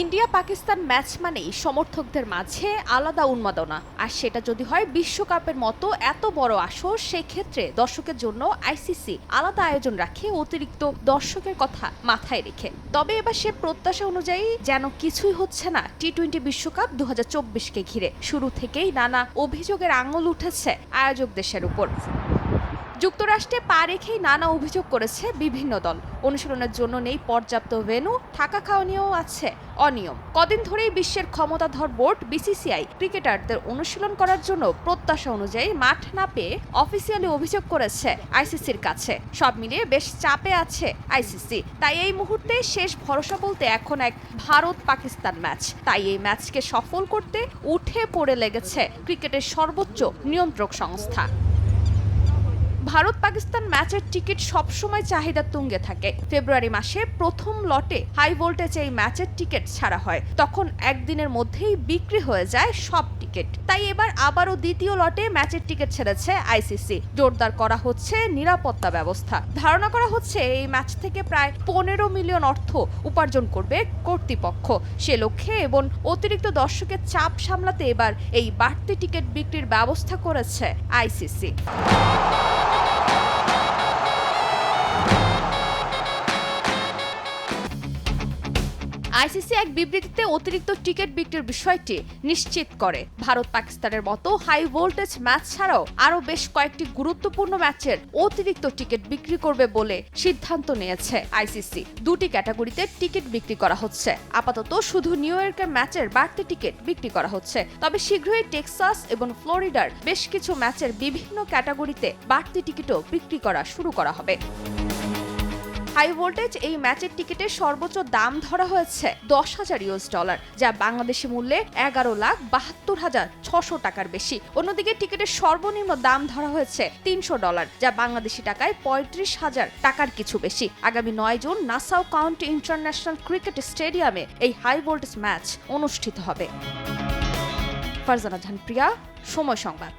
India Pakistan match মানেই সমর্থকদের মাঝে আলাদা উন্মাদনা। আর সেটা যদি হয় বিশ্বকাপের মতো এত বড় আসর, সেক্ষেত্রে দর্শকের জন্য আইসিসি আলাদা আয়োজন রাখে অতিরিক্ত দর্শকের কথা মাথায় রেখে। তবে এবার সে প্রত্যাশা অনুযায়ী যেন কিছুই হচ্ছে না টি টোয়েন্টি বিশ্বকাপ দু কে ঘিরে। শুরু থেকেই নানা অভিযোগের আঙুল উঠেছে আয়োজক দেশের উপর। যুক্তরাষ্ট্রে পা রেখেই নানা অভিযোগ করেছে বিভিন্ন দল। অনুশীলনের জন্য নেই পর্যাপ্ত ভেন্যু, থাকা খাওয়া নিয়েও আছে, অনিয়ম। কদিন ধরেই বিশ্বের ক্ষমতাধর বোর্ড, বিসিসিআই, ক্রিকেটারদের অনুশীলন করার জন্য প্রত্যাশা অনুযায়ী মাঠ না পেয়ে অফিসিয়ালি অভিযোগ করেছে আইসিসির কাছে। সব মিলিয়ে বেশ চাপে আছে আইসিসি। তাই এই মুহূর্তে শেষ ভরসা বলতে এখন এক ভারত পাকিস্তান ম্যাচ। তাই এই ম্যাচকে সফল করতে উঠে পড়ে লেগেছে ক্রিকেটের সর্বোচ্চ নিয়ন্ত্রক সংস্থা। ভারত পাকিস্তান ম্যাচের টিকিট সবসময় চাহিদা তুঙ্গে থাকে। ফেব্রুয়ারি মাসে প্রথম লটে হাই ভোল্টেজ এই ম্যাচের টিকিট ছাড়া হয়। তখন একদিনের মধ্যেই বিক্রি হয়ে যায় সব টিকিট। তাই এবার আবারও দ্বিতীয় লটে ম্যাচের টিকিট ছেড়েছে আইসিসি জোরদার করা হচ্ছে নিরাপত্তা ব্যবস্থা। ধারণা করা হচ্ছে এই ম্যাচ থেকে প্রায় পনেরো মিলিয়ন অর্থ উপার্জন করবে কর্তৃপক্ষ। সে লক্ষ্যে এবং অতিরিক্ত দর্শকের চাপ সামলাতে এবার এই বাড়তি টিকিট বিক্রির ব্যবস্থা করেছে আইসিসি আইসিসি এক বিবৃতিতে অতিরিক্ত টিকিট বিক্রির বিষয়টি নিশ্চিত করে। ভারত পাকিস্তানের মতো হাই ভোল্টেজ ম্যাচ ছাড়াও আরও বেশ কয়েকটি গুরুত্বপূর্ণ ম্যাচের অতিরিক্ত টিকিট বিক্রি করবে বলে সিদ্ধান্ত নিয়েছে আইসিসি। দুটি ক্যাটাগরিতে টিকিট বিক্রি করা হচ্ছে। আপাতত শুধু নিউ ইয়র্কের ম্যাচের বাড়তি টিকিট বিক্রি করা হচ্ছে। তবে শীঘ্রই টেক্সাস এবং ফ্লোরিডার বেশ কিছু ম্যাচের বিভিন্ন ক্যাটাগরিতে বাড়তি টিকিটও বিক্রি করা শুরু করা হবে। হাই ভোল্টেজ এই ম্যাচের টিকিটের সর্বোচ্চ দাম ধরা হয়েছে দশ হাজার ইউএস ডলার, যা বাংলাদেশি মূল্যে এগারো লাখ বাহাত্তর হাজার ছশো টাকার বেশি। অন্যদিকে টিকিটের সর্বনিম্ন দাম ধরা হয়েছে তিনশো ডলার, যা বাংলাদেশি টাকায় পঁয়ত্রিশ হাজার টাকার কিছু বেশি। আগামী নয় June Nassau county international cricket স্টেডিয়ামে এই হাই ভোল্টেজ ম্যাচ অনুষ্ঠিত হবে। ফারজানা জাহান প্রিয়া, সময় সংবাদ।